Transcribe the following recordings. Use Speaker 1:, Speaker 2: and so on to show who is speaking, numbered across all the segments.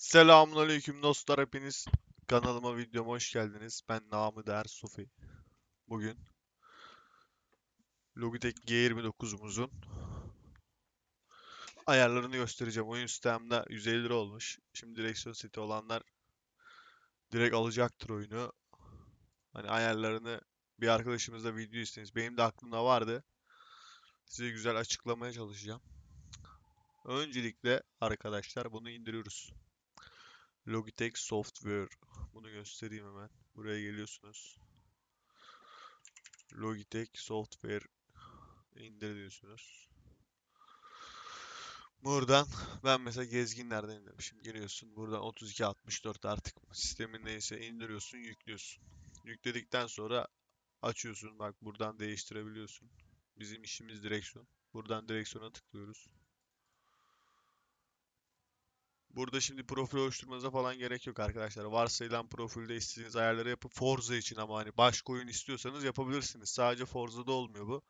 Speaker 1: Selamünaleyküm dostlar hepiniz kanalıma videoma hoş geldiniz. Ben Namı Değer Sufi. Bugün Logitech G29'umuzun ayarlarını göstereceğim. Oyun sistemde 150 lira olmuş. Şimdi direksiyon seti olanlar direkt alacaktır oyunu. Hani ayarlarını bir arkadaşımızla video istediniz. Benim de aklımda vardı. Size güzel açıklamaya çalışacağım. Öncelikle arkadaşlar bunu indiriyoruz. Logitech Software. Bunu göstereyim hemen. Buraya geliyorsunuz. Logitech Software indir diyorsunuz. Buradan ben mesela gezginlerden indirmişim. Giriyorsun. Buradan 3264 artık sistemin neyse indiriyorsun, yüklüyorsun. Yükledikten sonra açıyorsun. Bak buradan değiştirebiliyorsun. Bizim işimiz direksiyon. Buradan direksiyona tıklıyoruz. Burada şimdi profil oluşturmanıza falan gerek yok arkadaşlar. Varsayılan profilde istediğiniz ayarları yapıp Forza için ama hani başka oyun istiyorsanız yapabilirsiniz. Sadece Forza'da olmuyor bu.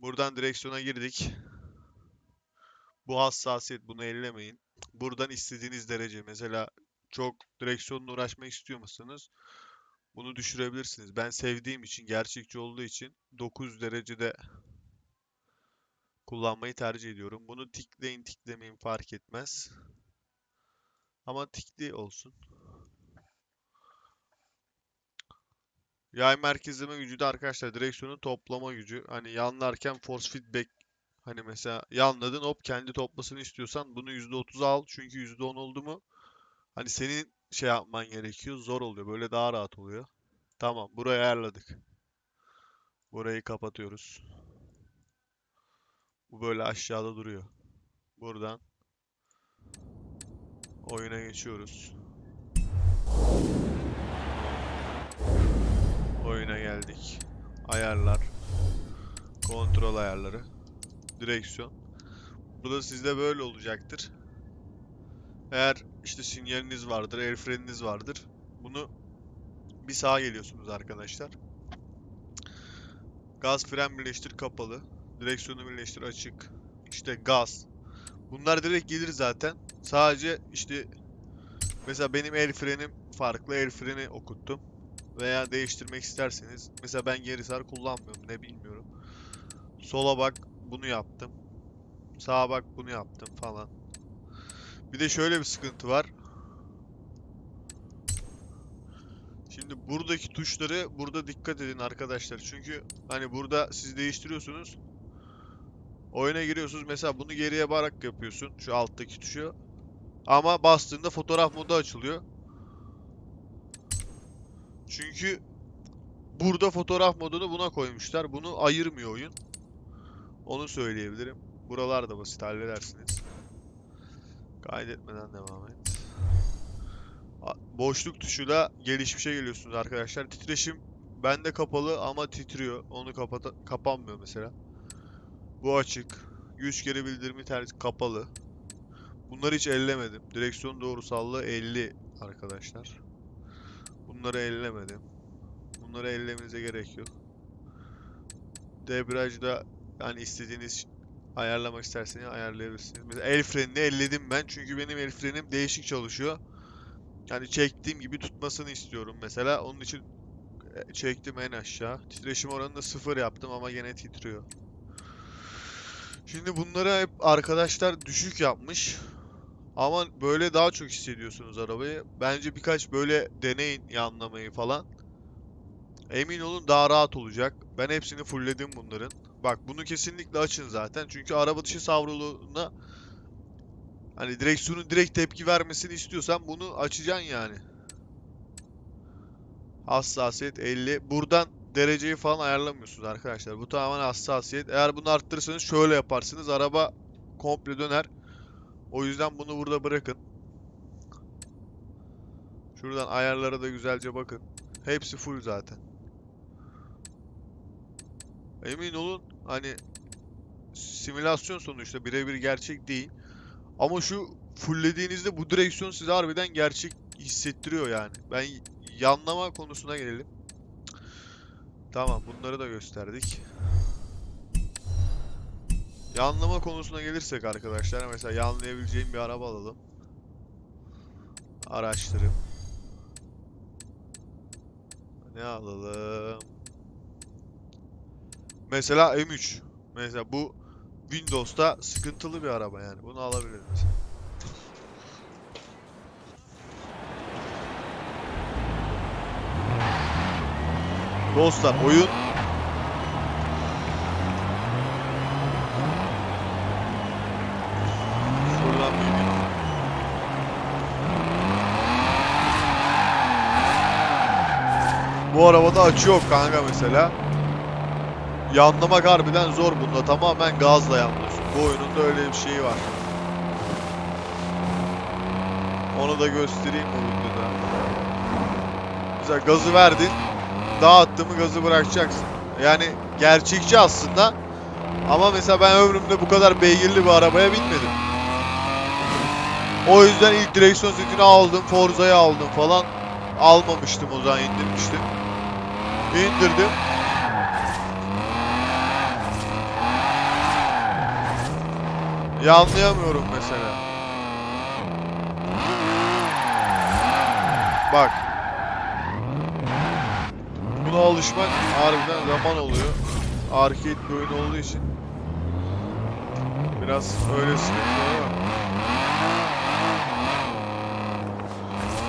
Speaker 1: Buradan direksiyona girdik. Bu hassasiyet bunu ellemeyin. Buradan istediğiniz derece mesela çok direksiyonla uğraşmak istiyor musunuz? Bunu düşürebilirsiniz. Ben sevdiğim için, gerçekçi olduğu için 9 derecede kullanmayı tercih ediyorum. Bunu tikleyin tiklemeyin fark etmez. Ama tikli olsun. Yay merkezleme gücü de arkadaşlar direksiyonun toplama gücü. Hani yanlarken force feedback hani mesela yanladın hop kendi toplasını istiyorsan bunu %30 al. Çünkü %10 oldu mu hani senin şey yapman gerekiyor. Zor oluyor. Böyle daha rahat oluyor. Tamam burayı ayarladık. Burayı kapatıyoruz. Bu böyle aşağıda duruyor. Buradan oyuna geçiyoruz. Oyuna geldik. Ayarlar. Kontrol ayarları. Direksiyon. Burada sizde böyle olacaktır. Eğer işte sinyaliniz vardır, el freniniz vardır. Bunu bir sağa geliyorsunuz arkadaşlar. Gaz fren birleştir kapalı. Direksiyonu birleştir açık. İşte gaz. Bunlar direkt gelir zaten. Sadece işte mesela benim el frenim farklı el freni okuttum. Veya değiştirmek isterseniz. Mesela ben geri sar kullanmıyorum ne bilmiyorum. Sola bak bunu yaptım. Sağa bak bunu yaptım falan. Bir de şöyle bir sıkıntı var. Şimdi buradaki tuşları burada dikkat edin arkadaşlar. Çünkü hani burada siz değiştiriyorsunuz. Oyuna giriyorsunuz. Mesela bunu geriye barak yapıyorsun. Şu alttaki tuşu. Ama bastığında fotoğraf modu açılıyor. Çünkü burada fotoğraf modunu buna koymuşlar. Bunu ayırmıyor oyun. Onu söyleyebilirim. Buralar da basit halledersiniz. Kaydetmeden devam et. Boşluk tuşuyla gelişmişe geliyorsunuz arkadaşlar. Titreşim bende kapalı ama titriyor. Onu kapata kapanmıyor mesela. Bu açık. Güç geri bildirimi tercih kapalı. Bunları hiç ellemedim. Direksiyon doğrusallığı 50 arkadaşlar. Bunları ellemedim. Bunları ellemenize gerek yok. Debriyajda yani istediğiniz ayarlamak isterseniz ayarlayabilirsiniz. Mesela el frenini elledim ben çünkü benim el frenim değişik çalışıyor. Yani çektiğim gibi tutmasını istiyorum mesela. Onun için e, çektim en aşağı. Titreşim oranını sıfır yaptım ama gene titriyor. Şimdi bunları hep arkadaşlar düşük yapmış. Ama böyle daha çok hissediyorsunuz arabayı. Bence birkaç böyle deneyin yanlamayı falan. Emin olun daha rahat olacak. Ben hepsini fullledim bunların. Bak bunu kesinlikle açın zaten. Çünkü araba dışı savruluğuna hani direksiyonun direkt tepki vermesini istiyorsan bunu açacaksın yani. Hassasiyet 50. Buradan dereceyi falan ayarlamıyorsunuz arkadaşlar. Bu tamamen hassasiyet. Eğer bunu arttırırsanız şöyle yaparsınız. Araba komple döner. O yüzden bunu burada bırakın. Şuradan ayarlara da güzelce bakın. Hepsi full zaten. Emin olun hani simülasyon sonuçta birebir gerçek değil. Ama şu fulllediğinizde bu direksiyon size harbiden gerçek hissettiriyor yani. Ben yanlama konusuna gelelim. Tamam bunları da gösterdik. Yanlama konusuna gelirsek arkadaşlar mesela yanlayabileceğim bir araba alalım. Araştırıp. Ne alalım? Mesela M3. Mesela bu Windows'ta sıkıntılı bir araba yani. Bunu alabiliriz Dostlar oyun. Bu arabada açı yok kanka mesela. Yanlamak harbiden zor bunda. Tamamen gazla yanlıyorsun. Bu oyunun da öyle bir şeyi var. Onu da göstereyim bu videoda. Mesela gazı verdin. Dağıttı mı gazı bırakacaksın. Yani gerçekçi aslında. Ama mesela ben ömrümde bu kadar beygirli bir arabaya binmedim. O yüzden ilk direksiyon setini aldım, Forza'yı aldım falan. Almamıştım o zaman indirmiştim. İndirdim. Yanlayamıyorum mesela. Bak. Buna alışmak harbiden zaman oluyor. Arcade bir oyun olduğu için. Biraz öyle sıkıntı var.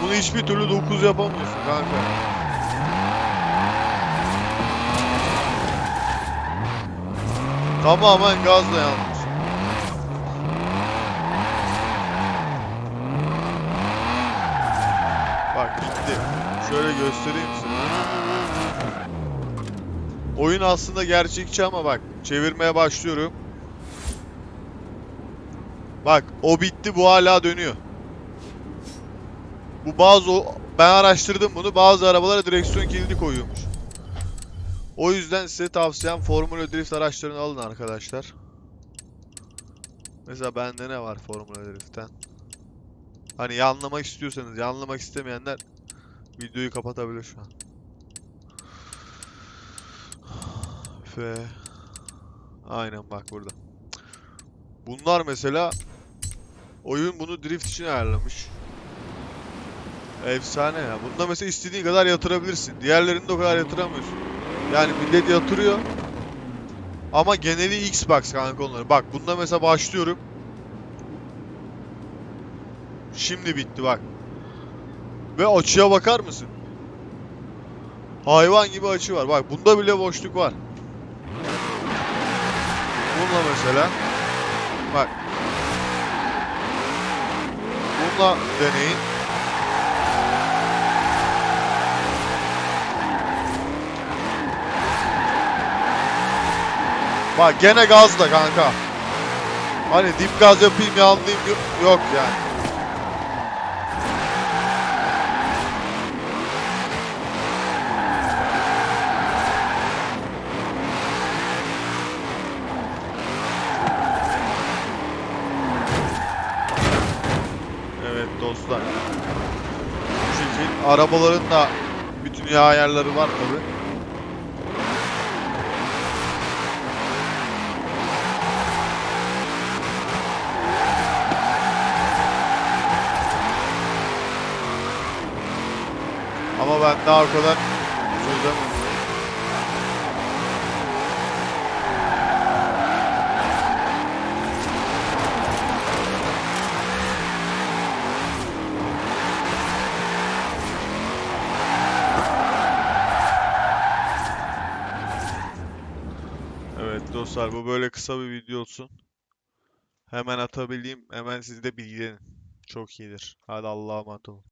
Speaker 1: Bunu hiçbir türlü 9 yapamıyorsun kanka. Tamamen gazla yanlış. Bak bitti. Şöyle göstereyim. Oyun aslında gerçekçi ama bak çevirmeye başlıyorum. Bak o bitti bu hala dönüyor. Bu bazı ben araştırdım bunu. Bazı arabalara direksiyon kilidi koyuyormuş. O yüzden size tavsiyem Formula Drift araçlarını alın arkadaşlar. Mesela bende ne var Formula Drift'ten? Hani yanlamak istiyorsanız, yanlamak istemeyenler videoyu kapatabilir şu an. F Aynen bak burada. Bunlar mesela oyun bunu drift için ayarlamış. Efsane ya. Bunda mesela istediğin kadar yatırabilirsin. Diğerlerinde o kadar yatıramıyorsun. Yani millet yatırıyor. Ama geneli Xbox kanka onları. Bak bunda mesela başlıyorum. Şimdi bitti bak. Ve açıya bakar mısın? Hayvan gibi açı var. Bak bunda bile boşluk var. Bununla mesela. Bak. Bununla deneyin. Bak gene gazla kanka. Hani dip gaz yapayım yanlayayım yok- yani. Evet dostlar. Bu arabaların da bütün yağ ayarları var tabi. Ama ben daha o kadar çözemem. Evet dostlar bu böyle kısa bir video olsun. Hemen atabileyim, hemen siz de bilgilenin. Çok iyidir. Hadi Allah'a emanet olun.